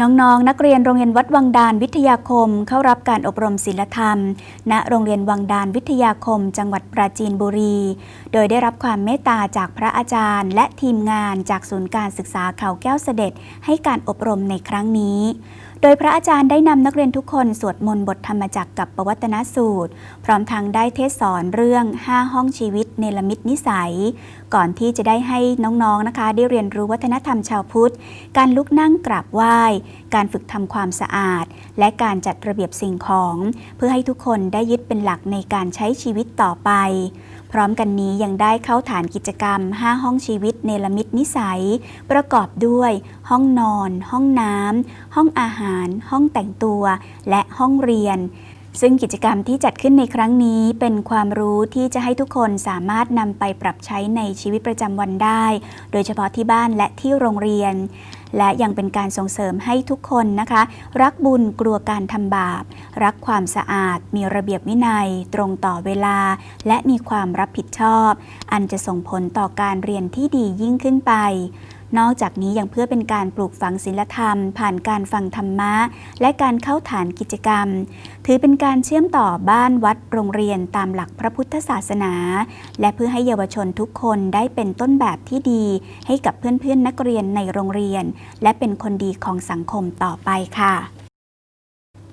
น้องๆนักเรียนโรงเรียนวัดวังดานวิทยาคม เข้ารับการอบรมศิลธรรม ณ โรงเรียนวังดานวิทยาคม จังหวัดปราจีนบุรี โดยได้รับความเมตตาจากพระอาจารย์ และทีมงานจากศูนย์การศึกษาเขาแก้วเสด็จ ให้การอบรมในครั้งนี้ โดยพระอาจารย์ได้นำนักเรียนทุกคนสวดมนต์บทธรรมจักรกับปวัตนสูตร พร้อมทั้งได้เทศสอนเรื่อง 5 ห้องชีวิตเนลมิตนิสัย ก่อนที่จะได้ให้น้องๆนะคะ ได้เรียนรู้วัฒนธรรมชาวพุทธ การลุกนั่งกราบไหว้การฝึกทำความสะอาด และการจัดระเบียบสิ่งของ เพื่อให้ทุกคนได้ยึดเป็นหลักในการใช้ชีวิตต่อไป พร้อมกันนี้ยังได้เข้าฐานกิจกรรม 5 ห้องชีวิตเนลมิตนิสัย ประกอบด้วย ห้องนอน ห้องน้ำห้องอาหาร ห้องแต่งตัว และห้องเรียนซึ่งกิจกรรมที่จัดขึ้นในครั้งนี้เป็นความรู้ที่จะให้ทุกคนสามารถนำไปปรับใช้ในชีวิตประจำวันได้ โดยเฉพาะที่บ้านและที่โรงเรียน และยังเป็นการส่งเสริมให้ทุกคนนะคะ รักบุญกลัวการทำบาป รักความสะอาด มีระเบียบวินัย ตรงต่อเวลา และมีความรับผิดชอบ อันจะส่งผลต่อการเรียนที่ดียิ่งขึ้นไป นอกจากนี้ยังเพื่อเป็นการปลูกฝังศีลธรรม ผ่านการฟังธรรมะ และการเข้าฐานกิจกรรม ถือเป็นการเชื่อมต่อบ้านวัดโรงเรียนตามหลักพระพุทธศาสนา และเพื่อให้เยาวชนทุกคนได้เป็นต้นแบบที่ดี ให้กับเพื่อนๆนักเรียนในโรงเรียน และเป็นคนดีของสังคมต่อไปค่ะ